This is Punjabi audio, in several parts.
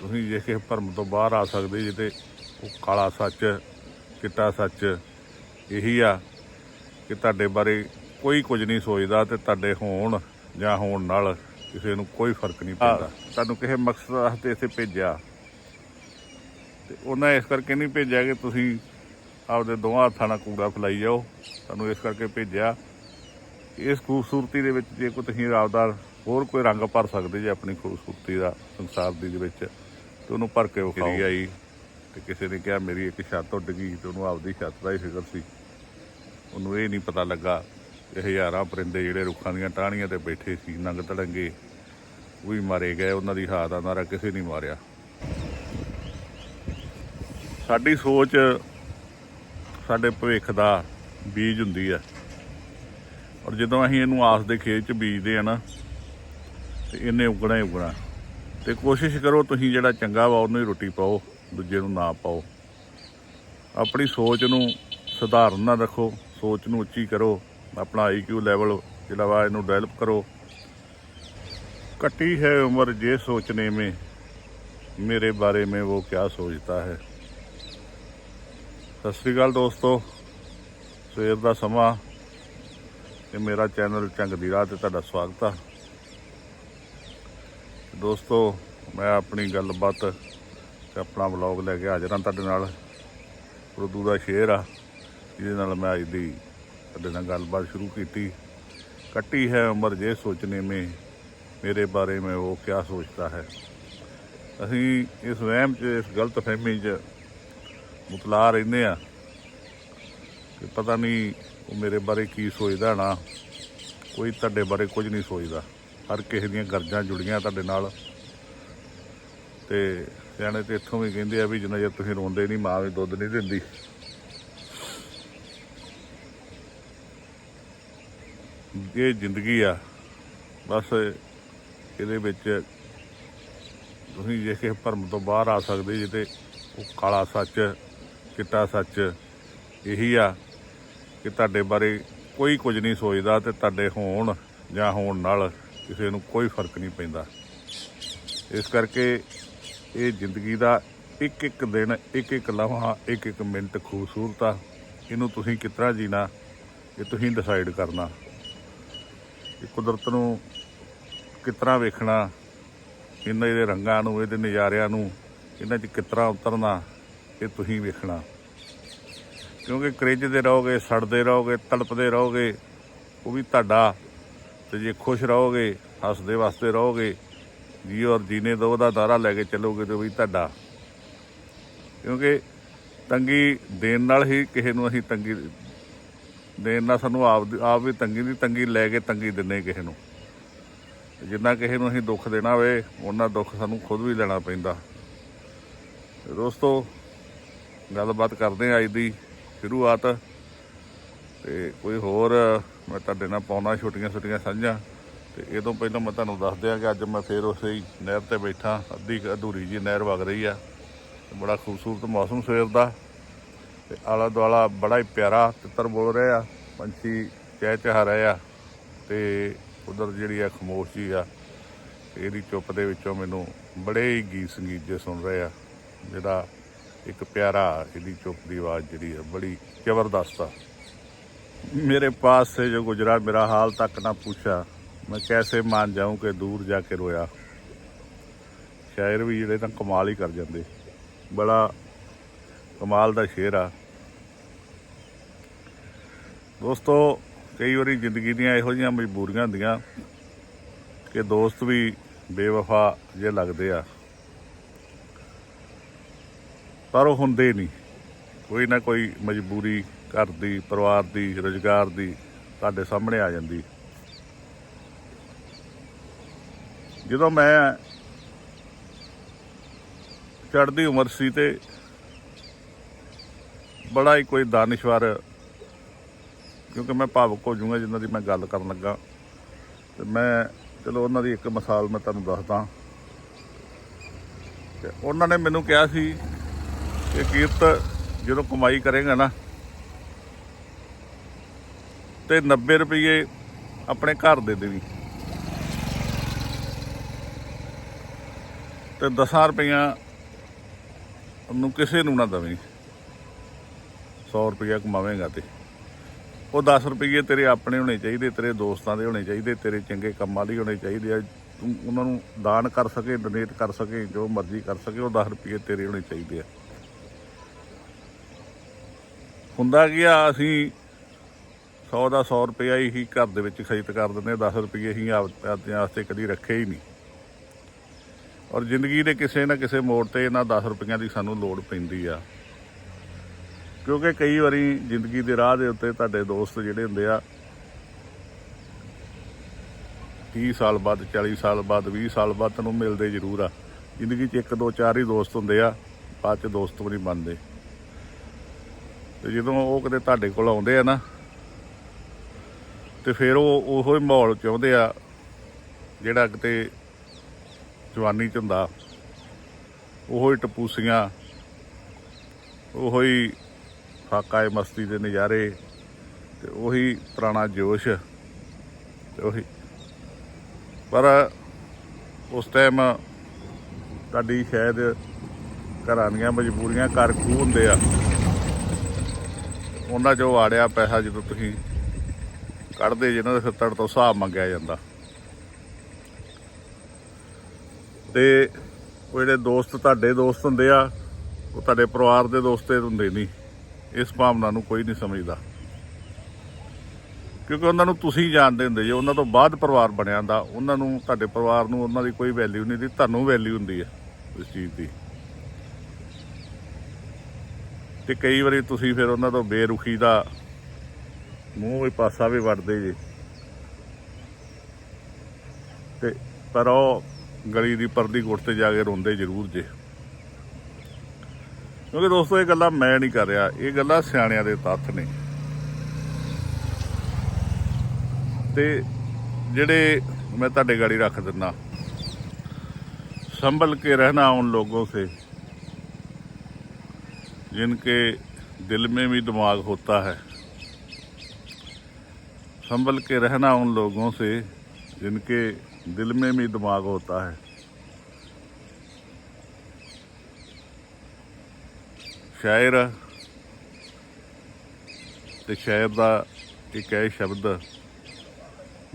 ਤੁਸੀਂ ਜੇ ਕਿਸੇ ਭਰਮ ਤੋਂ ਬਾਹਰ ਆ ਸਕਦੇ ਜੇ ਤੇ ਉਹ ਕਾਲਾ ਸੱਚ ਚਿੱਟਾ ਸੱਚ ਇਹੀ ਆ ਕਿ ਤੁਹਾਡੇ ਬਾਰੇ ਕੋਈ ਕੁਝ ਨਹੀਂ ਸੋਚਦਾ ਤੇ ਤੁਹਾਡੇ ਹੋਣ ਜਾਂ ਹੋਣ ਨਾਲ ਕਿਸੇ ਨੂੰ ਕੋਈ ਫ਼ਰਕ ਨਹੀਂ ਪੈਂਦਾ। ਤੁਹਾਨੂੰ ਕਿਸੇ ਮਕਸਦ ਵਾਸਤੇ ਇੱਥੇ ਭੇਜਿਆ। ਤੇ ਉਹਨਾਂ ਇਸ ਕਰਕੇ ਨਹੀਂ ਭੇਜਿਆ ਕਿ ਤੁਸੀਂ ਆਪਦੇ ਦੋਹਾਂ ਹੱਥਾਂ ਨਾਲ ਕੂੜਾ ਫਲਾਈ ਜਾਓ। ਤੁਹਾਨੂੰ ਇਸ ਕਰਕੇ ਭੇਜਿਆ। ਇਸ ਖੂਬਸੂਰਤੀ ਦੇ ਵਿੱਚ ਜੇ ਕੋਈ ਤੁਸੀਂ ਆਪਦਾ ਹੋਰ ਕੋਈ ਰੰਗ ਭਰ ਸਕਦੇ ਜੇ ਆਪਣੀ ਖੂਬਸੂਰਤੀ ਦਾ ਸੰਸਾਰ ਦੀ ਦੇ ਵਿੱਚ। ਤੇ ਉਹਨੂੰ ਭਰ ਕੇ ਵਿਖਾਓ। ਆਈ? ਤੇ ਕਿਸੇ ਨੇ ਕਿਹਾ, ਮੇਰੀ ਇੱਕ ਛੱਤ ਉੱਡ ਗਈ ਤੇ ਉਹਨੂੰ ਆਪਦੀ ਛੱਤ ਦਾ ਹੀ ਫਿਕਰ ਸੀ। ਉਹਨੂੰ ਇਹ ਨਹੀਂ ਪਤਾ ਲੱਗਾ ਕਿ ਹਜ਼ਾਰਾਂ ਪਰਿੰਦੇ ਜਿਹੜੇ ਰੁੱਖਾਂ ਦੀਆਂ ਟਾਹਣੀਆਂ ਤੇ ਬੈਠੇ ਸੀ, ਨੰਗ ਤੜੰਗੇ, ਉਹ ਵੀ ਮਾਰੇ ਗਏ, ਉਹਨਾਂ ਦੀ ਹਾਰ ਦਾ ਨਾਰਾ ਕਿਸੇ ਨਹੀਂ ਮਾਰਿਆ। ਸਾਡੀ ਸੋਚ, ਸਾਡੇ ਭਵਿੱਖ ਦਾ ਬੀਜ ਹੁੰਦੀ ਹੈ ਔਰ ਜਦੋਂ ਅਸੀਂ ਇਹਨੂੰ ਆਸ ਦੇ ਖੇਤ 'ਚ ਬੀਜਦੇ ਆ ਨਾ, ਤੇ ਇਹਨੇ ਉਗਣਾ ਹੀ ਉਗਣਾ। ਤੇ ਕੋਸ਼ਿਸ਼ ਕਰੋ ਤੁਸੀਂ ਜਿਹੜਾ ਚੰਗਾ ਵਾ ਉਹਨੂੰ ਹੀ ਰੋਟੀ ਪਾਓ ਦੂਜੇ ਨੂੰ ਨਾ ਪਾਓ ਆਪਣੀ ਸੋਚ ਨੂੰ ਸੁਧਾਰਨ ਨਾ ਰੱਖੋ ਸੋਚ ਨੂੰ ਉੱਚੀ ਕਰੋ ਆਪਣਾ ਆਈਕਿਊ ਲੈਵਲ ਜਿਹੜਾ ਵਾ ਇਹਨੂੰ ਡਿਵੈਲਪ ਕਰੋ ਕੱਟੀ ਹੈ ਉਮਰ ਜੇ ਸੋਚਨੇ में ਮੇਰੇ ਬਾਰੇ में वो क्या सोचता है ਸਤਿ ਸ੍ਰੀ ਅਕਾਲ ਦੋਸਤੋ ਸਵੇਰ ਦਾ ਸਮਾਂ ਤੇ ਮੇਰਾ ਚੈਨਲ ਚੰਗ ਦੀ ਰਾਹ ਤੇ ਤੁਹਾਡਾ ਸਵਾਗਤ ਆ ਦੋਸਤੋ, ਮੈਂ ਆਪਣੀ ਗੱਲਬਾਤ ਤੇ ਆਪਣਾ ਵਲੌਗ ਲੈ ਕੇ ਹਾਜ਼ਰ ਹਾਂ ਤੁਹਾਡੇ ਨਾਲ। ਉਰਦੂ ਦਾ ਸ਼ੇਰ ਆ, ਜਿਹਦੇ ਨਾਲ ਮੈਂ ਅੱਜ ਦੀ ਤੁਹਾਡੇ ਨਾਲ ਗੱਲਬਾਤ ਸ਼ੁਰੂ ਕੀਤੀ। ਕੱਟੀ ਹੈ ਉਮਰ ਜੇ ਸੋਚਨੇ ਮੇ, ਮੇਰੇ ਬਾਰੇ ਮੈਂ ਉਹ ਕਿਆ ਸੋਚਦਾ ਹੈ। ਅਸੀਂ ਇਸ ਵਹਿਮ 'ਚ, ਇਸ ਗਲਤ ਫਹਿਮੀ 'ਚ ਮੁਤਲਾ ਰਹਿੰਦੇ ਆ ਕਿ ਪਤਾ ਨਹੀਂ ਉਹ ਮੇਰੇ ਬਾਰੇ ਕੀ ਸੋਚਦਾ ਨਾ, ਕੋਈ ਤੁਹਾਡੇ ਬਾਰੇ ਕੁਝ ਨਹੀਂ ਸੋਚਦਾ। ਹਰ ਕਿਸੇ ਦੀਆਂ ਗਰਜਾਂ ਜੁੜੀਆਂ ਤੁਹਾਡੇ ਨਾਲ। ਤੇ ਸਿਆਣੇ ਤੇ ਇੱਥੋਂ ਵੀ ਕਹਿੰਦੇ ਆ ਵੀ ਜਿੰਨਾ ਚਿਰ ਤੁਸੀਂ ਰੋਂਦੇ ਨਹੀਂ, ਮਾਂ ਵੀ ਦੁੱਧ ਨਹੀਂ ਦਿੰਦੀ। ਇਹ ਜ਼ਿੰਦਗੀ ਆ। ਬਸ ਇਹਦੇ ਵਿੱਚ ਤੁਸੀਂ ਜੇ ਕਿਸੇ ਭਰਮ ਤੋਂ ਬਾਹਰ ਆ ਸਕਦੇ, ਜੇ ਤੇ ਉਹ ਕਾਲਾ ਸੱਚ, ਚਿੱਟਾ ਸੱਚ, ਇਹੀ ਆ ਕਿ ਤੁਹਾਡੇ ਬਾਰੇ ਕੋਈ ਕੁਝ ਨਹੀਂ ਸੋਚਦਾ ਤੇ ਤੁਹਾਡੇ ਹੋਣ ਜਾਂ ਹੋਣ ਨਾਲ ਕਿਸੇ ਨੂੰ ਕੋਈ ਫ਼ਰਕ ਨਹੀਂ ਪੈਂਦਾ। ਇਸ ਕਰਕੇ ਇਹ ਜ਼ਿੰਦਗੀ ਦਾ ਇੱਕ ਇੱਕ ਦਿਨ ਇੱਕ ਇੱਕ ਲਮਹਾ ਇੱਕ ਇੱਕ ਮਿੰਟ ਖੂਬਸੂਰਤ ਆ। ਇਹਨੂੰ ਤੁਸੀਂ ਕਿਤਨਾ ਜੀਣਾ, ਇਹ ਤੁਸੀਂ ਡਿਸਾਈਡ ਕਰਨਾ। ਇਹ ਕੁਦਰਤ ਨੂੰ ਕਿਤਨਾ ਵੇਖਣਾ, ਇਹਨਾਂ ਦੇ ਰੰਗਾਂ ਨੂੰ, ਇਹਦੇ ਨਜ਼ਾਰਿਆਂ ਨੂੰ, ਇਹਨਾਂ 'ਚ ਕਿਤਨਾ ਉਤਰਨਾ, ਇਹ ਤੁਸੀਂ ਵੇਖਣਾ। ਕਿਉਂਕਿ ਕ੍ਰਿਜਦੇ ਰਹੋਗੇ, ਸੜਦੇ ਰਹੋਗੇ, ਤੜਪਦੇ ਰਹੋਗੇ, ਉਹ ਵੀ ਤੁਹਾਡਾ ਤੇ ਜੇ ਖੁਸ਼ ਰਹੋਗੇ, ਹੱਸਦੇ ਵਸਦੇ ਰਹੋਗੇ ਜੀ ਔਰ ਜੀਨੇ ਦੋ ਦਾ ਦਾਰਾ ਲੈ ਕੇ ਚੱਲੋਗੇ ਤੇ ਉਹ ਵੀ ਤੁਹਾਡਾ। ਕਿਉਂਕਿ ਤੰਗੀ ਦੇਣ ਨਾਲ ਹੀ ਕਿਸੇ ਨੂੰ ਅਸੀਂ ਤੰਗੀ, ਦੇਣ ਨਾਲ ਸਾਨੂੰ ਆਪ ਆਪ ਵੀ ਤੰਗੀ ਦੀ ਤੰਗੀ ਲੈ ਕੇ ਤੰਗੀ ਦਿੰਨੇ ਕਿਸੇ ਨੂੰ। ਜਿੰਨਾ ਕਿਸੇ ਨੂੰ ਅਸੀਂ ਦੁੱਖ ਦੇਣਾ ਹੋਵੇ ਉਹਨਾਂ ਦੁੱਖ ਸਾਨੂੰ ਖੁਦ ਵੀ ਲੈਣਾ ਪੈਂਦਾ। ਦੋਸਤੋ, ਗੱਲਬਾਤ ਕਰਦੇ ਹਾਂ ਅੱਜ ਦੀ ਸ਼ੁਰੂਆਤ। ਤੇ ਕੋਈ ਹੋਰ ਮੈਂ ਤੁਹਾਡੇ ਨਾਲ ਪਾਉਣਾ, ਛੋਟੀਆਂ ਛੋਟੀਆਂ ਸਾਂਝਾਂ। ਤੇ ਇਹ ਤੋਂ ਪਹਿਲਾਂ ਮੈਂ ਤੁਹਾਨੂੰ ਦੱਸ ਦਿਆਂ ਕਿ ਅੱਜ ਮੈਂ ਫੇਰ ਉਸੇ ਹੀ ਨਹਿਰ ਤੇ ਬੈਠਾ, ਅੱਧੀ ਅਧੂਰੀ ਜੀ ਨਹਿਰ ਵਗ ਰਹੀ ਆ। ਤੇ ਬੜਾ ਖੂਬਸੂਰਤ ਮੌਸਮ ਸਵੇਰ ਦਾ। ਤੇ ਆਲਾ ਦੁਆਲਾ ਬੜਾ ਹੀ ਪਿਆਰਾ ਤਿੱਤਰ ਬੋਲ ਰਹੇ ਆ, ਪੰਛੀ ਚਹਿ ਚਹਾ ਰਹੇ ਆ। ਤੇ ਉਧਰ ਜਿਹੜੀ ਆ, ਖਮੋਸ਼ ਜੀ ਆ। ਇਹਦੀ ਚੁੱਪ ਦੇ ਵਿੱਚੋਂ ਮੈਨੂੰ ਬੜੇ ਹੀ ਗੀਤ ਸੰਗੀਤ ਜੇ ਸੁਣ ਰਹੇ ਆ, ਜਿਹੜਾ ਇੱਕ ਪਿਆਰਾ, ਇਹਦੀ ਚੁੱਪ ਦੀ ਆਵਾਜ਼ ਜਿਹੜੀ ਆ, ਬੜੀ ਜ਼ਬਰਦਸਤ ਆ। मेरे पास से जो गुजरा मेरा हाल तक ना पूछा मैं कैसे मान जाऊं कि दूर जाके रोया ਸ਼ਾਇਰ ਵੀ ਜਿਹੜੇ ਤਾਂ ਕਮਾਲ ਹੀ ਕਰ ਜਾਂਦੇ ਬੜਾ ਕਮਾਲ ਦਾ ਸ਼ੇਰ ਆ ਦੋਸਤੋ ਕਈ ਵਾਰੀ ਜ਼ਿੰਦਗੀ ਦੀਆਂ ਇਹੋ ਜਿਹੀਆਂ ਮਜਬੂਰੀਆਂ ਹੁੰਦੀਆਂ ਕਿ ਦੋਸਤ ਵੀ ਬੇਵਫਾ ਜੇ ਲੱਗਦੇ ਆ ਪਰ ਉਹ ਹੁੰਦੇ ਨਹੀਂ ਕੋਈ ਨਾ ਕੋਈ ਮਜਬੂਰੀ ਘਰ ਦੀ, ਪਰਿਵਾਰ ਦੀ, ਰੋਜ਼ਗਾਰ ਦੀ ਤੁਹਾਡੇ ਸਾਹਮਣੇ ਆ ਜਾਂਦੀ। ਜਦੋਂ ਮੈਂ ਚੜ੍ਹਦੀ ਉਮਰ ਸੀ ਤੇ ਬੜਾ ਹੀ ਕੋਈ ਦਾਨਿਸ਼ਵਰ, ਕਿਉਂਕਿ ਮੈਂ ਭਾਵੁਕ ਹੋ ਜਾਊਂਗਾ ਜਿਨ੍ਹਾਂ ਦੀ ਮੈਂ ਗੱਲ ਕਰਨ ਲੱਗਾ। ਤੇ ਮੈਂ, ਚਲੋ ਉਹਨਾਂ ਦੀ ਇੱਕ ਮਿਸਾਲ ਮੈਂ ਤੁਹਾਨੂੰ ਦੱਸਦਾ। ਤੇ ਉਹਨਾਂ ਨੇ ਮੈਨੂੰ ਕਿਹਾ ਸੀ ਕਿ ਕੀਰਤ ਜਦੋਂ ਕਮਾਈ ਕਰੇਗਾ ਨਾ ਤੇ 90 ਰੁਪਏ ਆਪਣੇ ਘਰ ਦੇ ਦੇਵੀ ਤੇ 10 ਰੁਪਈਆ ਨੂੰ ਕਿਸੇ ਨੂੰ ਨਾ ਦਵੇਂ। 100 ਰੁਪਈਆ ਕਮਾਵੇਂਗਾ ਤੇ। ਉਹ 10 ਰੁਪਈਏ ਤੇਰੇ ਆਪਣੇ ਹੋਣੇ ਚਾਹੀਦੇ, ਤੇਰੇ ਦੋਸਤਾਂ ਦੇ ਹੋਣੇ ਚਾਹੀਦੇ, ਤੇਰੇ ਚੰਗੇ ਕੰਮਾਂ ਲਈ ਹੋਣੇ ਚਾਹੀਦੇ ਆ। ਤੂੰ ਉਹਨਾਂ ਨੂੰ ਦਾਨ ਕਰ ਸਕੇ ਡੋਨੇਟ ਕਰ ਸਕੇ, ਜੋ ਮਰਜ਼ੀ ਕਰ ਸਕੇ, ਉਹ 10 ਰੁਪਈਏ ਤੇਰੇ ਹੋਣੇ ਚਾਹੀਦੇ ਆ। ਹੁੰਦਾ ਕੀ ਆ, ਅਸੀਂ 100 ਦਾ 100 ਰੁਪਇਆ ਹੀ ਘਰ ਦੇ ਵਿੱਚ ਖਰੀਦ ਕਰ ਦਿੰਦੇ 10 ਰੁਪਏ ਹੀ ਆਪਣੇ ਵਾਸਤੇ ਕਦੀ ਰੱਖੇ ਹੀ ਨਹੀਂ। ਔਰ ਜ਼ਿੰਦਗੀ ਦੇ ਕਿਸੇ ਨਾ ਕਿਸੇ ਮੋੜ ਤੇ ਇਹਨਾਂ 10 ਰੁਪਈਆਂ ਦੀ ਸਾਨੂੰ ਲੋੜ ਪੈਂਦੀ ਆ। ਕਿਉਂਕਿ ਕਈ ਵਾਰੀ ਜ਼ਿੰਦਗੀ ਦੇ ਰਾਹ ਦੇ ਉੱਤੇ ਤੁਹਾਡੇ ਦੋਸਤ ਜਿਹੜੇ ਹੁੰਦੇ ਆ 30 ਸਾਲ ਬਾਅਦ 40 ਸਾਲ ਬਾਅਦ 20 ਸਾਲ ਬਾਅਦ ਤੁਹਾਨੂੰ ਮਿਲਦੇ ਜ਼ਰੂਰ ਆ। ਜ਼ਿੰਦਗੀ 'ਚ ਇੱਕ, ਦੋ, ਚਾਰ ਹੀ ਦੋਸਤ ਹੁੰਦੇ ਆ, ਬਾਅਦ 'ਚ ਦੋਸਤ ਵੀ ਨਹੀਂ ਬਣਦੇ। ਤੇ ਜਦੋਂ ਉਹ ਕਦੇ ਤੁਹਾਡੇ ਕੋਲ ਆਉਂਦੇ ਆ ਨਾ ਤੇ ਫਿਰ ਉਹ ਉਹੋ ਹੀ ਮਾਹੌਲ ਚਾਹੁੰਦੇ ਆ ਜਿਹੜਾ ਕਿਤੇ ਜਵਾਨੀ ਚ ਹੁੰਦਾ। ਉਹੋ ਹੀ ਟਪੂਸੀਆਂ, ਉਹੋ ਹੀ ਫਾਕਾਏ ਮਸਤੀ ਦੇ ਨਜ਼ਾਰੇ ਤੇ ਉਹੀ ਪੁਰਾਣਾ ਜੋਸ਼ ਤੇ ਉਹੀ। ਪਰ ਉਸ ਟਾਈਮ ਤੁਹਾਡੀ ਸ਼ਾਇਦ ਘਰਾਂ ਦੀਆਂ ਮਜਬੂਰੀਆਂ ਕਰ ਖੂ ਹੁੰਦੇ ਆ। ਉਹਨਾਂ ਚੋਂ ਆੜਿਆ ਪੈਸਾ ਜਦੋਂ ਤੁਸੀਂ ਕੱਢਦੇ ਜਿਹਨਾਂ ਦੇ ਫਿਰ ਤੁਹਾਡੇ ਤੋਂ ਹਿਸਾਬ ਮੰਗਿਆ ਜਾਂਦਾ। ਤੇ ਉਹ ਜਿਹੜੇ ਦੋਸਤ ਤੁਹਾਡੇ ਦੋਸਤ ਹੁੰਦੇ ਆ, ਉਹ ਤੁਹਾਡੇ ਪਰਿਵਾਰ ਦੇ ਦੋਸਤ ਹੁੰਦੇ ਨਹੀਂ। ਇਸ ਭਾਵਨਾ ਨੂੰ ਕੋਈ ਨਹੀਂ ਸਮਝਦਾ। ਕਿਉਂਕਿ ਉਹਨਾਂ ਨੂੰ ਤੁਸੀਂ ਜਾਣਦੇ ਹੁੰਦੇ ਜੇ, ਉਹਨਾਂ ਤੋਂ ਬਾਅਦ ਪਰਿਵਾਰ ਬਣਿਆ ਹੁੰਦਾ। ਉਹਨਾਂ ਨੂੰ, ਤੁਹਾਡੇ ਪਰਿਵਾਰ ਨੂੰ ਉਹਨਾਂ ਦੀ ਕੋਈ ਵੈਲਿਊ ਨਹੀਂ ਦੀ ਤੁਹਾਨੂੰ ਵੈਲਿਊ ਹੁੰਦੀ ਹੈ ਇਸ ਚੀਜ਼ ਦੀ। ਤੇ ਕਈ ਵਾਰੀ ਤੁਸੀਂ ਫਿਰ ਉਹਨਾਂ ਤੋਂ ਬੇਰੁਖੀ ਦਾ ਮੂੰਹ ਵੀ ਪਾਸਾ ਵੀ ਵੜਦੇ ਜੇ ਤੇ ਪਰ ਉਹ ਗਲੀ ਦੀ ਪਰਦੀ ਗੁੱਟ ਤੇ ਜਾ ਕੇ ਰੋਂਦੇ ਜ਼ਰੂਰ ਜੇ ਕਿਉਂਕਿ ਦੋਸਤੋ ਇਹ ਗੱਲਾਂ ਮੈਂ ਨਹੀਂ ਕਰ ਰਿਹਾ ਇਹ ਗੱਲਾਂ ਸਿਆਣਿਆਂ ਦੇ ਤੱਥ ਨੇ ਤੇ ਜਿਹੜੇ ਮੈਂ ਤੁਹਾਡੇ ਗਾੜੀ ਰੱਖ ਦਿੰਦਾ ਸੰਭਲ ਕੇ ਰਹਿਣਾ उन लोगों से जिनके दिल में भी दिमाग होता है संभल के रहना उन लोगों से जिनके दिल में भी दिमाग होता है ਸ਼ਾਇਰ ਤੇ ਸ਼ਾਇਰ ਦਾ ਇੱਕ ਹੈ ਸ਼ਬਦ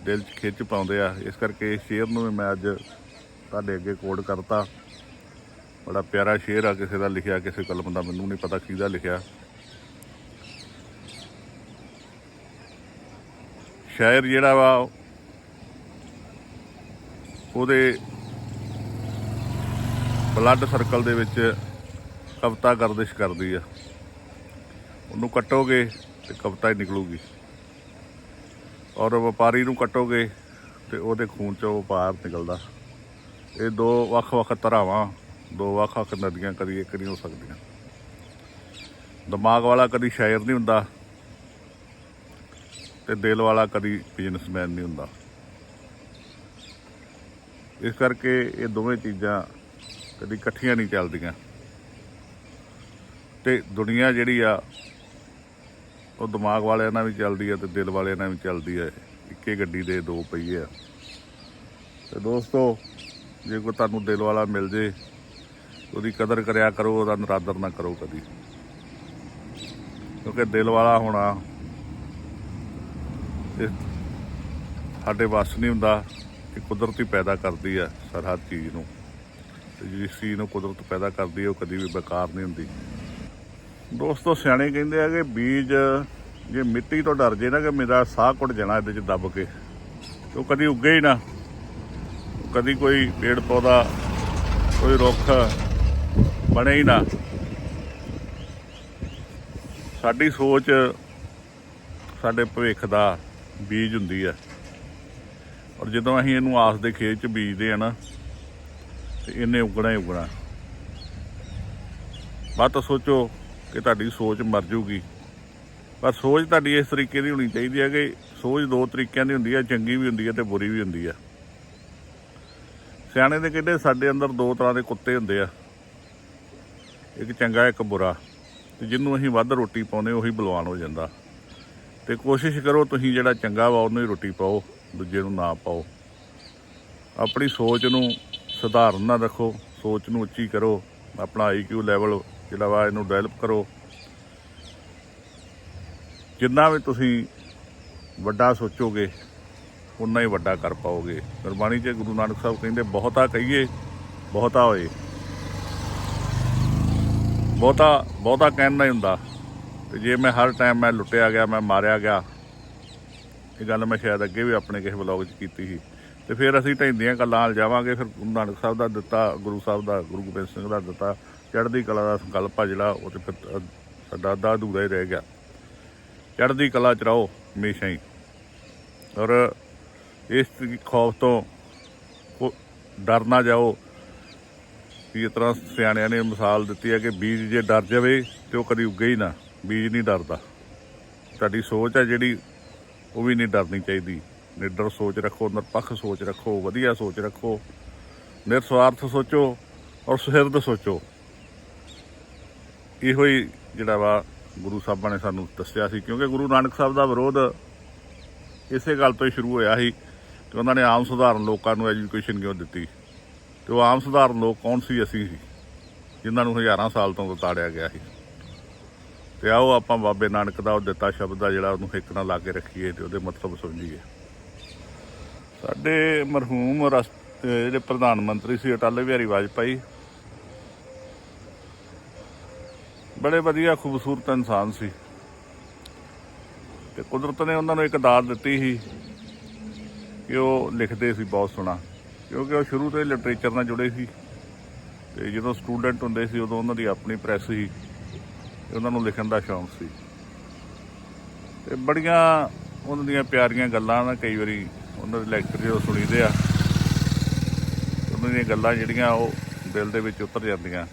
ਦਿਲ 'ਚ ਖਿੱਚ ਪਾਉਂਦੇ ਆ ਇਸ ਕਰਕੇ ਇਸ ਸ਼ੇਰ ਨੂੰ ਵੀ ਮੈਂ ਅੱਜ ਤੁਹਾਡੇ ਅੱਗੇ ਕੋਡ ਕਰਤਾ ਬੜਾ ਪਿਆਰਾ ਸ਼ੇਰ ਆ ਕਿਸੇ ਦਾ ਲਿਖਿਆ ਕਿਸੇ ਕਲਮ ਦਾ ਮੈਨੂੰ ਨਹੀਂ ਪਤਾ ਕਿਹਦਾ ਲਿਖਿਆ ਸ਼ਾਇਰ ਜਿਹੜਾ ਵਾ, ਉਹਦੇ ਬਲੱਡ ਸਰਕਲ ਦੇ ਵਿੱਚ ਕਵਿਤਾ ਗਰਦਿਸ਼ ਕਰਦੀ ਆ। ਉਹਨੂੰ ਕੱਟੋਗੇ ਤੇ ਕਵਿਤਾ ਹੀ ਨਿਕਲੂਗੀ। ਔਰ ਵਪਾਰੀ ਨੂੰ ਕੱਟੋਗੇ ਤੇ ਉਹਦੇ ਖੂਨ ਚੋਂ ਵਪਾਰ ਨਿਕਲਦਾ। ਇਹ ਦੋ ਵੱਖ-ਵੱਖ ਧਰਾਵਾਂ, ਦੋ ਵੱਖ-ਵੱਖ ਨਦੀਆਂ ਕਦੀ ਇੱਕ ਨਹੀਂ ਹੋ ਸਕਦੀਆਂ। ਦਿਮਾਗ ਵਾਲਾ ਕਦੀ ਸ਼ਾਇਰ ਨਹੀਂ ਹੁੰਦਾ। ਤੇ ਦਿਲ ਵਾਲਾ ਕਦੀ ਬਿਜ਼ਨਸਮੈਨ ਨਹੀਂ ਹੁੰਦਾ। ਇਸ ਕਰਕੇ ਇਹ ਦੋਵੇਂ ਚੀਜ਼ਾਂ ਕਦੀ ਇਕੱਠੀਆਂ ਨਹੀਂ ਚੱਲਦੀਆਂ। ਤੇ ਦੁਨੀਆ ਜਿਹੜੀ ਆ, ਉਹ ਦਿਮਾਗ ਵਾਲਿਆਂ ਨਾਲ ਵੀ ਚੱਲਦੀ ਆ ਤੇ ਦਿਲ ਵਾਲਿਆਂ ਨਾਲ ਵੀ ਚੱਲਦੀ ਹੈ ਇੱਕੇ ਗੱਡੀ ਦੇ ਦੋ ਪਹੀਏ ਆ। ਤੇ ਦੋਸਤੋ, ਜੇ ਕੋਈ ਤੁਹਾਨੂੰ ਦਿਲ ਵਾਲਾ ਮਿਲ ਜੇ, ਉਹਦੀ ਕਦਰ ਕਰਿਆ ਕਰੋ, ਉਹਦਾ ਨਰਾਦਰ ਨਾ ਕਰੋ ਕਦੀ। ਕਿਉਂਕਿ ਦਿਲ ਵਾਲਾ ਹੋਣਾ ਇਹ ਸਾਡੇ ਵੱਸ ਨਹੀਂ ਹੁੰਦਾ ਕਿ ਕੁਦਰਤ ਹੀ ਪੈਦਾ ਕਰਦੀ ਹੈ ਸਰ, ਹਰ ਚੀਜ਼ ਨੂੰ। ਤੇ ਜਿਸ ਚੀਜ਼ ਨੂੰ ਕੁਦਰਤ ਪੈਦਾ ਕਰਦੀ ਹੈ ਉਹ ਕਦੀ ਵੀ ਬੇਕਾਰ ਨਹੀਂ ਹੁੰਦੀ। ਦੋਸਤੋ, ਸਿਆਣੇ ਕਹਿੰਦੇ ਆ ਕਿ ਬੀਜ ਜੇ ਮਿੱਟੀ ਤੋਂ ਡਰ ਜੇ ਨਾ ਕਿ ਮੇਰਾ ਸਾਹ ਕੁੱਟ ਜਾਣਾ ਇਹਦੇ ਚ ਦੱਬ ਕੇ। ਤੇ ਉਹ ਕਦੀ ਉੱਗੇ ਹੀ ਨਾ। ਕਦੀ ਕੋਈ ਪੇੜ ਪੌਦਾ, ਕੋਈ ਰੁੱਖ ਬਣੇ ਹੀ ਨਾ। ਸਾਡੀ ਸੋਚ, ਸਾਡੇ ਭਵਿੱਖ ਦਾ ਬੀਜ ਹੁੰਦੀ ਆ। ਔਰ ਜਦੋਂ ਅਸੀਂ ਇਹਨੂੰ ਆਸ ਦੇ ਖੇਤ ਚ ਬੀਜਦੇ ਆ ਨਾ, ਤੇ ਇਹਨੇ ਉਗਣਾ ਹੀ ਉਗਣਾ। ਬਾਤ ਤਾਂ ਸੋਚੋ ਕਿ ਤੁਹਾਡੀ ਸੋਚ ਮਰ ਜੂਗੀ। ਪਰ ਸੋਚ ਤੁਹਾਡੀ ਇਸ ਤਰੀਕੇ ਦੀ ਹੋਣੀ ਚਾਹੀਦੀ ਹੈ ਕਿ ਸੋਚ ਦੋ ਤਰੀਕਿਆਂ ਦੀ ਹੁੰਦੀ ਹੈ ਚੰਗੀ ਵੀ ਹੁੰਦੀ ਹੈ ਤੇ ਬੁਰੀ ਵੀ ਹੁੰਦੀ ਹੈ ਸਿਆਣੇ ਦੇ ਕਹਿੰਦੇ ਸਾਡੇ ਅੰਦਰ ਦੋ ਤਰ੍ਹਾਂ ਦੇ ਕੁੱਤੇ ਹੁੰਦੇ ਆ। ਇੱਕ ਚੰਗਾ, ਇੱਕ ਬੁਰਾ। ਤੇ ਜਿਹਨੂੰ ਅਸੀਂ ਵੱਧ ਰੋਟੀ ਪਾਉਨੇ ਉਹੀ ਬਲਵਾਨ ਹੋ ਜਾਂਦਾ। ਤੇ ਕੋਸ਼ਿਸ਼ ਕਰੋ ਤੁਸੀਂ ਜਿਹੜਾ ਚੰਗਾ ਵਾ ਉਹਨੂੰ ਹੀ ਰੋਟੀ ਪਾਓ, ਦੂਜੇ ਨੂੰ ਨਾ ਪਾਓ। ਆਪਣੀ ਸੋਚ ਨੂੰ ਸਧਾਰਨ ਨਾ ਰੱਖੋ, ਸੋਚ ਨੂੰ ਉੱਚੀ ਕਰੋ, ਆਪਣਾ ਆਈਕਿਊ ਲੈਵਲ ਜਿਹੜਾ ਵਾ ਇਹਨੂੰ ਡਿਵੈਲਪ ਕਰੋ। ਜਿੰਨਾ ਵੀ ਤੁਸੀਂ ਵੱਡਾ ਸੋਚੋਗੇ ਉਨਾ ਹੀ ਵੱਡਾ ਕਰ ਪਾਓਗੇ। ਗੁਰਬਾਣੀ 'ਚ ਗੁਰੂ ਨਾਨਕ ਸਾਹਿਬ ਕਹਿੰਦੇ, ਬਹੁਤਾ ਕਹੀਏ, ਬਹੁਤਾ ਹੋਏ। ਬਹੁਤਾ ਬਹੁਤਾ ਕਹਿਣ ਨਹੀਂ ਹੁੰਦਾ। ਤੇ ਜੇ ਮੈਂ ਹਰ ਟਾਈਮ ਮੈਂ ਲੁੱਟਿਆ ਗਿਆ, ਮੈਂ ਮਾਰਿਆ ਗਿਆ, ਇਹ ਗੱਲ ਮੈਂ ਸ਼ਾਇਦ ਅੱਗੇ ਵੀ ਆਪਣੇ ਕਿਸੇ ਵਲੌਗ 'ਚ ਕੀਤੀ ਸੀ। ਤੇ ਫਿਰ ਅਸੀਂ ਢੈਂਦੀਆਂ ਗੱਲਾਂ ਨਾਲ ਜਾਵਾਂਗੇ, ਫਿਰ ਗੁਰੂ ਨਾਨਕ ਸਾਹਿਬ ਦਾ ਦਿੱਤਾ, ਗੁਰੂ ਸਾਹਿਬ ਦਾ, ਗੁਰੂ ਗੋਬਿੰਦ ਸਿੰਘ ਦਾ ਦਿੱਤਾ, ਚੜ੍ਹਦੀ ਕਲਾ ਦਾ ਸੰਕਲਪ ਆ ਜਿਹੜਾ, ਉਹ ਤੇ ਫਿਰ ਸਾਡਾ ਅੱਧਾ ਅਧੂਰਾ ਹੀ ਰਹਿ ਗਿਆ। ਚੜ੍ਹਦੀ ਕਲਾ ਚ ਰਹੋ ਹਮੇਸ਼ਾ ਹੀ। ਔਰ ਇਸ ਖੌਫ ਤੋਂ ਡਰ ਨਾ ਜਾਓ। ਇਸ ਤਰ੍ਹਾਂ ਸਿਆਣਿਆਂ ਨੇ ਮਿਸਾਲ ਦਿੱਤੀ ਹੈ ਕਿ ਬੀਜ ਜੇ ਡਰ ਜਾਵੇ ਤੇ ਉਹ ਕਦੀ ਉੱਗੇ ਹੀ ਨਾ। ਬੀਜ ਨਹੀਂ ਡਰਦਾ। ਤੁਹਾਡੀ ਸੋਚ ਹੈ ਜਿਹੜੀ, ਉਹ ਵੀ ਨਹੀਂ ਡਰਨੀ ਚਾਹੀਦੀ। ਨਿੱਡਰ ਸੋਚ ਰੱਖੋ, ਨਿਰਪੱਖ ਸੋਚ ਰੱਖੋ, ਵਧੀਆ ਸੋਚ ਰੱਖੋ। ਨਿਰਸਵਾਰਥ ਸੋਚੋ ਔਰ ਸੁਹਿਰਦ ਸੋਚੋ। ਇਹੋ ਹੀ ਜਿਹੜਾ ਵਾ ਗੁਰੂ ਸਾਹਿਬਾਂ ਨੇ ਸਾਨੂੰ ਦੱਸਿਆ ਸੀ, ਕਿਉਂਕਿ ਗੁਰੂ ਨਾਨਕ ਸਾਹਿਬ ਦਾ ਵਿਰੋਧ ਇਸੇ ਗੱਲ ਤੋਂ ਹੀ ਸ਼ੁਰੂ ਹੋਇਆ ਸੀ ਕਿ ਉਹਨਾਂ ਨੇ ਆਮ ਸਧਾਰਨ ਲੋਕਾਂ ਨੂੰ ਐਜੂਕੇਸ਼ਨ ਕਿਉਂ ਦਿੱਤੀ? ਤੇ ਉਹ ਆਮ ਸਧਾਰਨ ਲੋਕ ਕੌਣ ਸੀ? ਅਸੀਂ ਸੀ, ਜਿਨ੍ਹਾਂ ਨੂੰ ਹਜ਼ਾਰਾਂ ਸਾਲ ਤੋਂ ਉਤਾੜਿਆ ਗਿਆ ਸੀ। ਤੇ ਆਓ ਆਪਾਂ ਬਾਬੇ ਨਾਨਕ ਦਾ ਉਹ ਦਿੱਤਾ ਸ਼ਬਦ ਆ ਜਿਹੜਾ ਉਹਨੂੰ ਹਿੱਕ ਨਾਲ ਲਾ ਕੇ ਰੱਖੀਏ ਤੇ ਉਹਦੇ ਮਤਲਬ ਸਮਝੀਏ। ਸਾਡੇ ਮਰਹੂਮ ਰਸ- ਜਿਹੜੇ ਪ੍ਰਧਾਨ ਮੰਤਰੀ ਸੀ ਅਟਲ ਬਿਹਾਰੀ ਵਾਜਪਾਈ, ਬੜੇ ਵਧੀਆ ਖੂਬਸੂਰਤ ਇਨਸਾਨ ਸੀ ਤੇ ਕੁਦਰਤ ਨੇ ਉਹਨਾਂ ਨੂੰ ਇੱਕ ਦਾਤ ਦਿੱਤੀ ਸੀ ਕਿ ਉਹ ਲਿਖਦੇ ਸੀ ਬਹੁਤ ਸੋਹਣਾ, ਕਿਉਂਕਿ ਉਹ ਸ਼ੁਰੂ ਤੋਂ ਹੀ ਲਿਟਰੇਚਰ ਨਾਲ ਜੁੜੇ ਸੀ ਤੇ ਜਦੋਂ ਸਟੂਡੈਂਟ ਹੁੰਦੇ ਸੀ ਉਦੋਂ ਉਹਨਾਂ ਦੀ ਆਪਣੀ ਪ੍ਰੈਸ ਸੀ। ਉਹਨਾਂ ਨੂੰ ਲਿਖਣ ਦਾ ਸ਼ੌਂਕ ਸੀ। ਤੇ ਬੜੀਆਂ ਉਹਨਾਂ ਦੀਆਂ ਪਿਆਰੀਆਂ ਗੱਲਾਂ ਨਾ ਕਈ ਵਾਰੀ ਉਹਨਾਂ ਦੇ ਲੈਕਚਰ ਜਦੋਂ ਸੁਣੀਦੇ ਆ ਉਹਨਾਂ ਦੀਆਂ ਗੱਲਾਂ ਜਿਹੜੀਆਂ ਉਹ ਦਿਲ ਦੇ ਵਿੱਚ ਉਤਰ ਜਾਂਦੀਆਂ।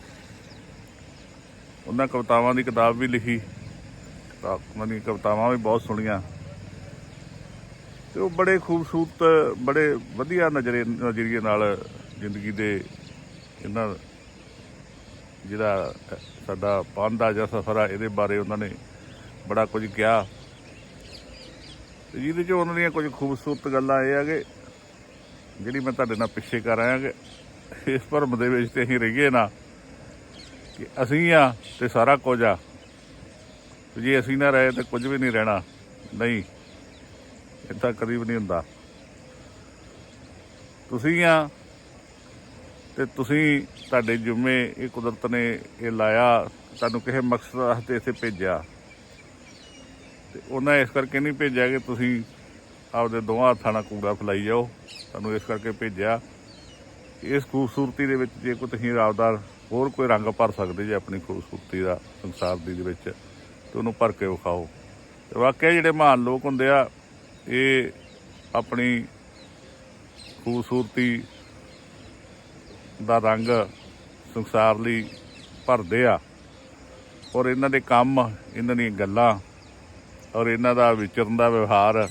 ਉਹਨਾਂ ਕਵਿਤਾਵਾਂ ਦੀ ਕਿਤਾਬ ਵੀ ਲਿਖੀ ਉਹਨਾਂ ਦੀਆਂ ਕਵਿਤਾਵਾਂ ਵੀ ਬਹੁਤ ਸੁਣੀਆਂ। ਤੇ ਉਹ ਬੜੇ ਖੂਬਸੂਰਤ, ਬੜੇ ਵਧੀਆ ਨਜ਼ਰੇ, ਨਜ਼ਰੀਏ ਨਾਲ ਜ਼ਿੰਦਗੀ ਦੇ ਇਹਨਾਂ ਜਿਹੜਾ ਸਾਡਾ ਪੰਧ ਦਾ ਜਾਂ ਸਫ਼ਰ ਆ, ਇਹਦੇ ਬਾਰੇ ਉਹਨਾਂ ਨੇ ਬੜਾ ਕੁਝ ਕਿਹਾ। ਤੇ ਜਿਹਦੇ ਚ ਉਹਨਾਂ ਦੀਆਂ ਕੁਝ ਖੂਬਸੂਰਤ ਗੱਲਾਂ ਇਹ ਆ ਕਿ ਜਿਹੜੀ ਮੈਂ ਤੁਹਾਡੇ ਨਾਲ ਪਿੱਛੇ ਕਰ ਆਇਆ ਕਿ ਇਸ ਭਰਮ ਦੇ ਵਿੱਚ ਤੇ ਅਸੀਂ ਰਹੀਏ ਨਾ, ਕਿ ਅਸੀਂ ਆ ਤੇ ਸਾਰਾ ਕੁਝ ਆ। ਜੇ ਅਸੀਂ ਨਾ ਰਹੇ ਤੇ ਕੁਝ ਵੀ ਨਹੀਂ ਰਹਿਣਾ। ਨਹੀਂ ਏਦਾਂ ਕਦੀ ਵੀ ਨਹੀਂ ਹੁੰਦਾ। ਤੁਸੀਂ ਆ ਤੇ ਤੁਸੀਂ ਤੁਹਾਡੇ ਜੁਮੇ ਇਹ ਕੁਦਰਤ ਨੇ ਇਹ ਲਾਇਆ, ਤੁਹਾਨੂੰ ਕਿਸੇ ਮਕਸਦ ਵਾਸਤੇ ਇੱਥੇ ਭੇਜਿਆ। ਤੇ ਉਹਨਾਂ ਇਸ ਕਰਕੇ ਨਹੀਂ ਭੇਜਿਆ ਕਿ ਤੁਸੀਂ ਆਪਦੇ ਦੋਹਾਂ ਹੱਥਾਂ ਨਾਲ ਕੂੜਾ ਫਲਾਈ ਜਾਓ, ਤੁਹਾਨੂੰ ਇਸ ਕਰਕੇ ਭੇਜਿਆ। ਇਸ ਖੂਬਸੂਰਤੀ ਦੇ ਵਿੱਚ ਜੇ ਕੋਈ ਤੁਸੀਂ ਆਪਦਾ ਹੋਰ ਕੋਈ ਰੰਗ ਭਰ ਸਕਦੇ ਜੇ ਆਪਣੀ ਖੂਬਸੂਰਤੀ ਦਾ ਸੰਸਾਰ ਦੀ ਦੇ ਵਿੱਚ, ਤੇ ਉਹਨੂੰ ਭਰ ਕੇ ਵਿਖਾਓ। ਤੇ ਵਾਕਿਆ ਜਿਹੜੇ ਮਹਾਨ ਲੋਕ ਹੁੰਦੇ ਆ, ਇਹ ਆਪਣੀ ਖੂਬਸੂਰਤੀ ਦਾ ਰੰਗ ਸੰਸਾਰ ਲਈ ਭਰਦੇ ਆ। ਔਰ ਇਹਨਾਂ ਦੇ ਕੰਮ, ਇਹਨਾਂ ਦੀਆਂ ਗੱਲਾਂ ਔਰ ਇਹਨਾਂ ਦਾ ਵਿਚਰਨ ਦਾ ਵਿਵਹਾਰ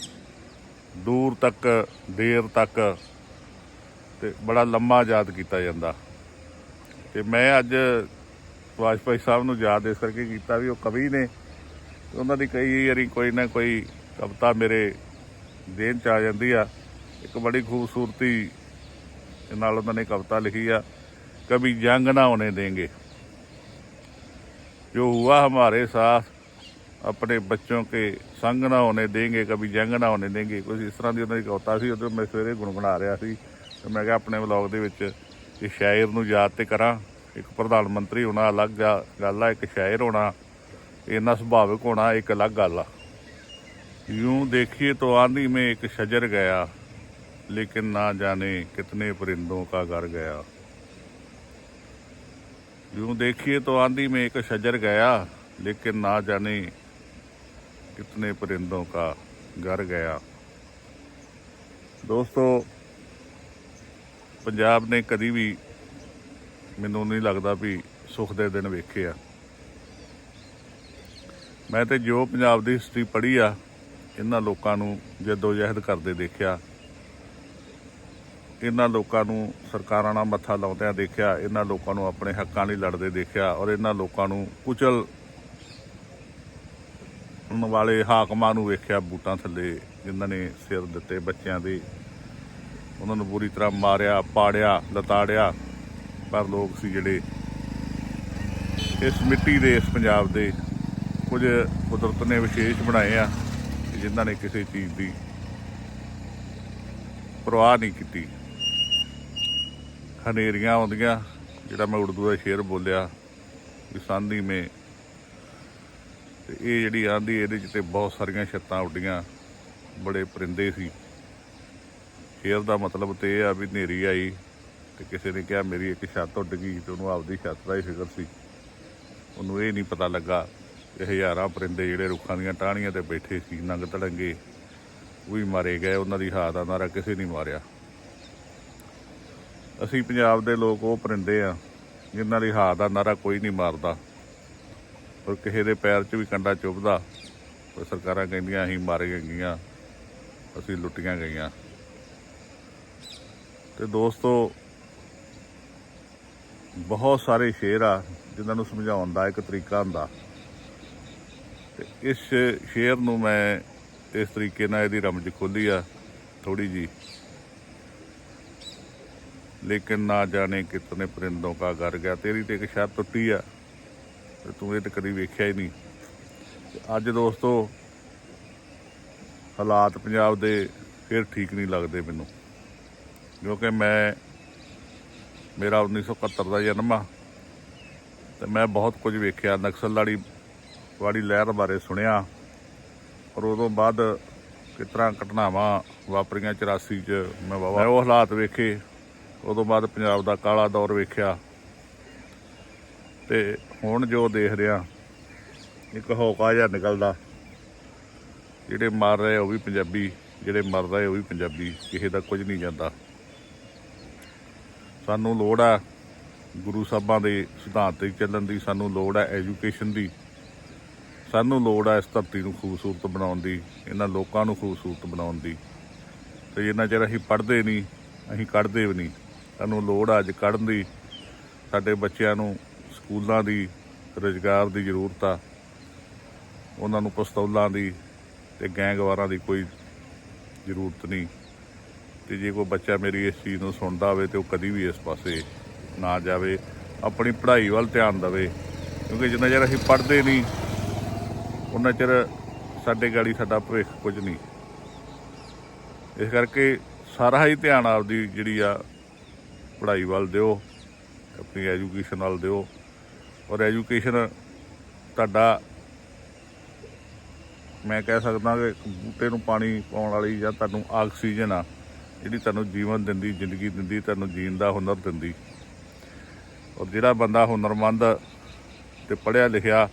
ਦੂਰ ਤੱਕ, ਦੇਰ ਤੱਕ ਤੇ ਬੜਾ ਲੰਮਾ ਯਾਦ ਕੀਤਾ ਜਾਂਦਾ। ਤੇ ਮੈਂ ਅੱਜ ਵਾਜਪਾਈ ਸਾਹਿਬ ਨੂੰ ਯਾਦ ਇਸ ਕਰਕੇ ਕੀਤਾ ਵੀ ਉਹ ਕਵੀ ਨੇ। ਉਹਨਾਂ ਦੀ ਕਈ ਵਾਰੀ ਕੋਈ ਨਾ ਕੋਈ ਕਵਿਤਾ ਮੇਰੇ ਦੇਨ ਚ ਆ ਜਾਂਦੀ ਆ। ਇੱਕ ਬੜੀ ਖੂਬਸੂਰਤੀ ਨਾਲ ਉਹਨਾਂ ਨੇ ਕਵਿਤਾ ਲਿਖੀ ਆ ਕਭੀ ਜੰਗ ਨਾ ਹੋਣੇ ਦੇਂਗੇ। ਜੋ ਹੁਆ ਹਮਾਰੇ ਸਾਥ, ਆਪਣੇ ਬੱਚੋਂ ਕੇ ਸੰਗ ਨਾ ਹੋਣੇ ਦੇਂਗੇ ਕਭੀ ਜੰਗ ਨਾ ਹੋਣੇ ਦੇਂਗੇ। ਕੁਝ ਇਸ ਤਰ੍ਹਾਂ ਦੀ ਉਹਨਾਂ ਦੀ ਕਵਿਤਾ ਸੀ, ਉਹਦੇ ਮੈਂ ਸਵੇਰੇ ਗੁਣਗੁਣਾ ਰਿਹਾ ਸੀ। ਤੇ ਮੈਂ ਕਿਹਾ ਆਪਣੇ ਵਲੌਗ ਦੇ ਵਿੱਚ ਇਹ ਸ਼ਾਇਰ ਨੂੰ ਯਾਦ ਤੇ ਕਰਾਂ। ਇੱਕ ਪ੍ਰਧਾਨ ਮੰਤਰੀ ਹੋਣਾ ਅਲੱਗ ਗੱਲ ਆ, ਇੱਕ ਸ਼ਾਇਰ ਹੋਣਾ। ਇਹਨਾਂ ਸੁਭਾਵਿਕ ਹੋਣਾ, ਇੱਕ ਅਲੱਗ ਗੱਲ ਆ। ਯੂੰ ਦੇਖੀਏ ਤੋ ਆਂਦੀ ਮੈਂ ਇੱਕ ਸ਼ਜਰ ਗਿਆ। लेकिन ना जाने कितने परिंदों का घर गया यूं देखिए तो आंधी में एक शजर गया लेकिन ना जाने कितने परिंदों का घर गया ਦੋਸਤੋ ਪੰਜਾਬ ਨੇ ਕਦੀ ਵੀ ਮੈਨੂੰ ਨਹੀਂ ਲੱਗਦਾ ਵੀ ਸੁੱਖ ਦੇ ਦਿਨ ਵੇਖੇ ਆ ਮੈਂ ਤੇ ਜੋ ਪੰਜਾਬ ਦੀ ਹਿਸਟਰੀ ਪੜ੍ਹੀ ਆ ਇਹਨਾਂ ਲੋਕਾਂ ਨੂੰ ਜਦੋਜਹਿਦ ਕਰਦੇ ਦੇਖਿਆ ਇਹਨਾਂ ਲੋਕਾਂ ਨੂੰ ਸਰਕਾਰਾਂ ਨਾਲ ਮੱਥਾ ਲਾਉਂਦਿਆਂ ਦੇਖਿਆ, ਇਹਨਾਂ ਲੋਕਾਂ ਨੂੰ ਆਪਣੇ ਹੱਕਾਂ ਲਈ ਲੜਦੇ ਦੇਖਿਆ ਔਰ ਇਹਨਾਂ ਲੋਕਾਂ ਨੂੰ ਕੁਚਲ ਵਾਲੇ ਹਾਕਮਾਂ ਨੂੰ ਵੇਖਿਆ ਬੂਟਾਂ ਥੱਲੇ ਜਿਨ੍ਹਾਂ ਨੇ ਸਿਰ ਦਿੱਤੇ ਬੱਚਿਆਂ ਦੇ। ਉਹਨਾਂ ਨੂੰ ਬੁਰੀ ਤਰ੍ਹਾਂ ਮਾਰਿਆ, ਪਾੜਿਆ, ਲਤਾੜਿਆ। ਪਰ ਲੋਕ ਸੀ ਜਿਹੜੇ ਇਸ ਮਿੱਟੀ ਦੇ, ਇਸ ਪੰਜਾਬ ਦੇ ਕੁਝ ਕੁਦਰਤ ਨੇ ਵਿਸ਼ੇਸ਼ ਬਣਾਏ ਆ ਜਿਨ੍ਹਾਂ ਨੇ ਕਿਸੇ ਚੀਜ਼ ਦੀ ਪਰਵਾਹ ਨਹੀਂ ਕੀਤੀ। ਹਨੇਰੀਆਂ ਆਉਂਦੀਆਂ, ਜਿਹੜਾ ਮੈਂ ਉਰਦੂ ਦਾ ਸ਼ੇਰ ਬੋਲਿਆ, ਵੀ ਸਾਂਧੀ ਮੇ। ਤੇ ਇਹ ਜਿਹੜੀ ਆਂਦੀ ਇਹਦੇ 'ਚ ਤੇ ਬਹੁਤ ਸਾਰੀਆਂ ਛੱਤਾਂ ਉੱਡੀਆਂ, ਬੜੇ ਪਰਿੰਦੇ ਸੀ। ਸ਼ੇਰ ਦਾ ਮਤਲਬ ਤੇ ਇਹ ਆ ਵੀ ਹਨੇਰੀ ਆਈ, ਤੇ ਕਿਸੇ ਨੇ ਕਿਹਾ ਮੇਰੀ ਇੱਕ ਛੱਤ ਉੱਡ ਗਈ, ਤੇ ਉਹਨੂੰ ਆਪਦੀ ਛੱਤ ਦਾ ਹੀ ਫਿਕਰ ਸੀ। ਉਹਨੂੰ ਇਹ ਨਹੀਂ ਪਤਾ ਲੱਗਾ ਕਿ ਹਜ਼ਾਰਾਂ ਪਰਿੰਦੇ ਜਿਹੜੇ ਰੁੱਖਾਂ ਦੀਆਂ ਟਾਹਣੀਆਂ ਤੇ ਬੈਠੇ ਸੀ, ਨੰਗ ਤੜੰਗੇ, ਉਹ ਵੀ ਮਾਰੇ ਗਏ, ਉਹਨਾਂ ਦੀ ਹਾਰ ਦਾ ਨਾਰਾ ਕਿਸੇ ਨਹੀਂ ਮਾਰਿਆ। ਅਸੀਂ ਪੰਜਾਬ ਦੇ ਲੋਕ ਉਹ ਪਰਿੰਦੇ ਆ, ਜਿਨ੍ਹਾਂ ਲਈ ਹਾਰ ਦਾ ਨਾਰਾ ਕੋਈ ਨਹੀਂ ਮਾਰਦਾ। ਪਰ ਕਿਸੇ ਦੇ ਪੈਰ 'ਚ ਵੀ ਕੰਡਾ ਚੁੱਭਦਾ ਪਰ ਸਰਕਾਰਾਂ ਕਹਿੰਦੀਆਂ ਅਸੀਂ ਮਾਰੇ ਗਈਆਂ, ਅਸੀਂ ਲੁੱਟੀਆਂ ਗਈਆਂ। ਤੇ ਦੋਸਤੋ, ਬਹੁਤ ਸਾਰੇ ਸ਼ੇਰ ਆ, ਜਿਨ੍ਹਾਂ ਨੂੰ ਸਮਝਾਉਣ ਦਾ ਇੱਕ ਤਰੀਕਾ ਹੁੰਦਾ। ਤੇ ਇਸ ਸ਼ੇਰ ਨੂੰ ਮੈਂ ਇਸ ਤਰੀਕੇ ਨਾਲ ਇਹਦੀ ਰਮਜ ਖੋਲੀ ਆ ਥੋੜੀ ਜੀ ਲੇਕਿਨ ਨਾ ਜਾਣੇ ਕਿਤਨੇ ਪਰਿੰਦੋਂ ਕਾ ਘਰ ਗਿਆ। ਤੇਰੀ ਤੇ ਇੱਕ ਛੱਤ ਟੁੱਟੀ ਆ ਤੇ ਤੂੰ ਇਹ ਤੇ ਕਦੀ ਵੇਖਿਆ ਹੀ ਨਹੀਂ। ਅੱਜ ਦੋਸਤੋ, ਹਾਲਾਤ ਪੰਜਾਬ ਦੇ ਫਿਰ ਠੀਕ ਨਹੀਂ ਲੱਗਦੇ ਮੈਨੂੰ। ਕਿਉਂਕਿ ਮੈਂ, ਮੇਰਾ 1971 ਦਾ ਜਨਮ ਆ ਤੇ ਮੈਂ ਬਹੁਤ ਕੁਝ ਵੇਖਿਆ। ਨਕਸਲਵਾੜੀ ਵਾਲੀ ਲਹਿਰ ਬਾਰੇ ਸੁਣਿਆ। ਔਰ ਉਦੋਂ ਬਾਅਦ ਕਿਸ ਤਰ੍ਹਾਂ ਘਟਨਾਵਾਂ ਵਾਪਰੀਆਂ 84 ਚ ਮੈਂ ਵਾਵਾ ਉਹ ਹਾਲਾਤ ਵੇਖੇ ਉਦੋਂ ਬਾਅਦ ਪੰਜਾਬ ਦਾ ਕਾਲਾ ਦੌਰ ਵੇਖਿਆ। ਤੇ ਹੁਣ ਜੋ ਦੇਖ ਰਿਹਾ, ਇੱਕ ਹੌਕਾ ਜਿਹਾ ਨਿਕਲਦਾ। ਜਿਹੜੇ ਮਰ ਰਹੇ ਉਹ ਵੀ ਪੰਜਾਬੀ, ਜਿਹੜੇ ਮਰ ਰਹੇ ਉਹ ਵੀ ਪੰਜਾਬੀ, ਕਿਸੇ ਦਾ ਕੁਝ ਨਹੀਂ ਜਾਂਦਾ। ਸਾਨੂੰ ਲੋੜ ਆ ਗੁਰੂ ਸਾਹਿਬਾਂ ਦੇ ਸਿਧਾਂਤ ਤੇ ਚੱਲਣ ਦੀ, ਸਾਨੂੰ ਲੋੜ ਆ ਐਜੂਕੇਸ਼ਨ ਦੀ। ਸਾਨੂੰ ਲੋੜ ਆ ਇਸ ਧਰਤੀ ਨੂੰ ਖੂਬਸੂਰਤ ਬਣਾਉਣ ਦੀ, ਇਹਨਾਂ ਲੋਕਾਂ ਨੂੰ ਖੂਬਸੂਰਤ ਬਣਾਉਣ ਦੀ। ਤੇ ਜਿੰਨਾ ਚਿਰ ਅਸੀਂ ਪੜ੍ਹਦੇ ਨਹੀਂ, ਅਸੀਂ ਕੱਢਦੇ ਵੀ ਨਹੀਂ। ਸਾਨੂੰ ਲੋੜ ਆ ਅੱਜ ਕੱਢਣ ਦੀ। ਸਾਡੇ ਬੱਚਿਆਂ ਨੂੰ ਸਕੂਲਾਂ ਦੀ ਰੁਜ਼ਗਾਰ ਦੀ ਜ਼ਰੂਰਤ ਆ। ਉਹਨਾਂ ਨੂੰ ਪਸਤੌਲਾਂ ਦੀ ਤੇ ਗੈਂਗਵਾਰਾਂ ਦੀ ਕੋਈ ਜ਼ਰੂਰਤ ਨਹੀਂ। ਤੇ ਜੇ ਕੋਈ ਬੱਚਾ ਮੇਰੀ ਇਸ ਚੀਜ਼ ਨੂੰ ਸੁਣਦਾ ਹੋਵੇ ਤੇ ਉਹ ਕਦੀ ਵੀ ਇਸ ਪਾਸੇ ਨਾ ਜਾਵੇ, ਆਪਣੀ ਪੜ੍ਹਾਈ ਵੱਲ ਧਿਆਨ ਦੇਵੇ। ਕਿਉਂਕਿ ਜਿੰਨਾ ਚਿਰ ਅਸੀਂ ਪੜ੍ਹਦੇ ਨਹੀਂ ਉਹਨਾਂ ਚਿਰ ਸਾਡੇ ਗਾੜੀ ਸਾਡਾ ਭਵਿੱਖ ਕੁਝ ਨਹੀਂ। ਇਸ ਕਰਕੇ ਸਾਰਾ ਹੀ ਧਿਆਨ ਆਪਦੀ ਜਿਹੜੀ ਆ ਪੜ੍ਹਾਈ ਵੱਲ ਦਿਓ, ਆਪਣੀ ਐਜੂਕੇਸ਼ਨ ਵੱਲ ਦਿਓ। ਔਰ ਐਜੂਕੇਸ਼ਨ ਤੁਹਾਡਾ, ਮੈਂ ਕਹਿ ਸਕਦਾ ਕਿ ਬੂਟੇ ਨੂੰ ਪਾਣੀ ਪਾਉਣ ਵਾਲੀ ਜਾਂ ਤੁਹਾਨੂੰ ਆਕਸੀਜਨ ਆ, ਜਿਹੜੀ ਤੁਹਾਨੂੰ ਜੀਵਨ ਦਿੰਦੀ, ਜ਼ਿੰਦਗੀ ਦਿੰਦੀ, ਤੁਹਾਨੂੰ ਜੀਣ ਦਾ ਹੁਨਰ ਦਿੰਦੀ। ਔਰ ਜਿਹੜਾ ਬੰਦਾ ਹੁਨਰਮੰਦ ਤੇ ਪੜ੍ਹਿਆ ਲਿਖਿਆ,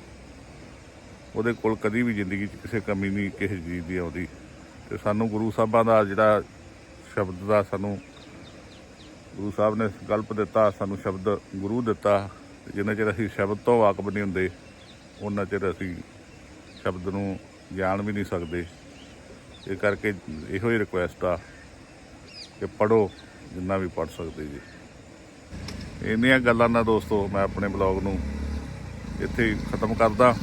ਉਹਦੇ ਕੋਲ ਕਦੀ ਵੀ ਜ਼ਿੰਦਗੀ 'ਚ ਕਿਸੇ ਕਮੀ ਨਹੀਂ, ਕਿਸੇ ਚੀਜ਼ ਦੀ ਆਉਂਦੀ। ਤੇ ਸਾਨੂੰ ਗੁਰੂ ਸਾਹਿਬਾਂ ਦਾ ਜਿਹੜਾ ਸ਼ਬਦ ਦਾ ਸਾਨੂੰ ਗੁਰੂ ਸਾਹਿਬ ਨੇ ਸੰਕਲਪ ਦਿੱਤਾ, ਸਾਨੂੰ ਸ਼ਬਦ ਗੁਰੂ ਦਿੱਤਾ। ਤੇ ਜਿੰਨਾ ਚਿਰ ਅਸੀਂ ਸ਼ਬਦ ਤੋਂ ਵਾਕਬ ਨਹੀਂ ਹੁੰਦੇ ਉਹਨਾਂ ਚਿਰ ਅਸੀਂ ਸ਼ਬਦ ਨੂੰ ਜਾਣ ਵੀ ਨਹੀਂ ਸਕਦੇ। ਇਹ ਕਰਕੇ ਇਹੋ ਹੀ ਰਿਕੁਐਸਟ ਆ ਕਿ ਪੜੋ ਜਿੰਨਾ ਵੀ ਪੜ ਸਕਦੇ ਜੀ। ਇੰਨੀਆਂ ਗੱਲਾਂ ਨਾਲ ਦੋਸਤੋ, ਮੈਂ ਆਪਣੇ ਬਲੌਗ ਨੂੰ ਇੱਥੇ ਖਤਮ ਕਰਦਾ।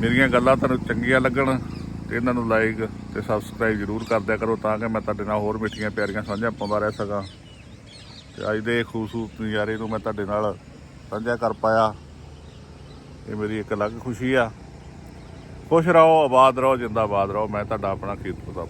ਮੇਰੀਆਂ ਗੱਲਾਂ ਤੁਹਾਨੂੰ ਚੰਗੀਆਂ ਲੱਗਣ ਤੇ ਇਹਨਾਂ ਨੂੰ ਲਾਈਕ ਤੇ ਸਬਸਕ੍ਰਾਈਬ ਜ਼ਰੂਰ ਕਰ ਦਿਆ ਕਰੋ ਤਾਂ ਕਿ ਮੈਂ ਤੁਹਾਡੇ ਨਾਲ ਹੋਰ ਮਿੱਠੀਆਂ ਪਿਆਰੀਆਂ ਸਾਂਝਾਂ ਪਾਉਂਦਾ ਰਹਿ ਸਕਾਂ। ਤੇ ਅੱਜ ਦੇ ਖੂਬਸੂਰਤ ਨਜ਼ਾਰੇ ਨੂੰ ਮੈਂ ਤੁਹਾਡੇ ਨਾਲ ਸਾਂਝਾ ਕਰ ਪਾਇਆ। ਇਹ ਮੇਰੀ ਇੱਕ ਅਲੱਗ ਖੁਸ਼ੀ ਆ। ਖੁਸ਼ ਰਹੋ, ਆਬਾਦ ਰਹੋ, ਜਿੰਦਾਬਾਦ ਰਹੋ। ਮੈਂ ਤੁਹਾਡਾ ਆਪਣਾ ਕੀਰਤ ਪ੍ਰਤਾਪ